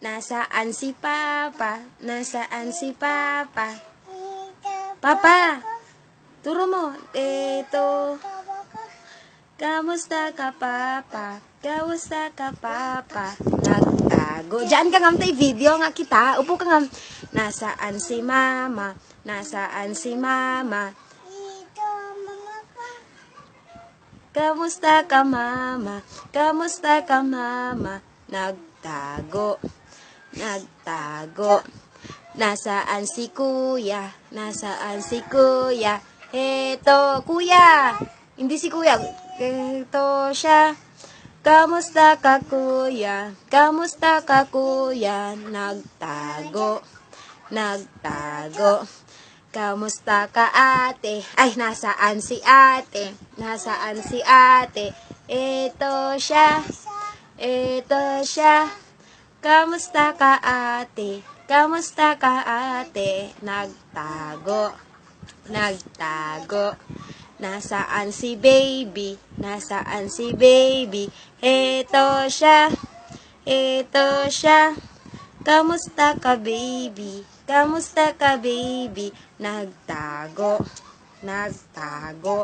Nasaan si Papa? Nasaan si Papa? Papa! Turo mo. Ito. Kamusta ka, Papa? Kamusta ka, Papa? Nagtago. Diyan ka nga tay video nga kita. Upo ka nga. Nasaan si Mama? Nasaan si Mama? Kamusta ka, Mama? Kamusta ka, Mama? Nagtago. Nagtago. Nasaan si Kuya? Nasaan si Kuya? Heto, Kuya! Hindi si Kuya. Heto siya. Kamusta ka, Kuya? Kamusta ka, Kuya? Nagtago. Nagtago. Kamusta ka, ate? Ay, nasaan si ate? Nasaan si ate? Ito siya. Ito siya. Kamusta ka, ate? Kamusta ka, ate? Nagtago. Nagtago. Nasaan si baby? Nasaan si baby? Ito siya. Ito siya. Kamusta ka, baby? Kamusta ka, baby? Nagtago. Nagtago.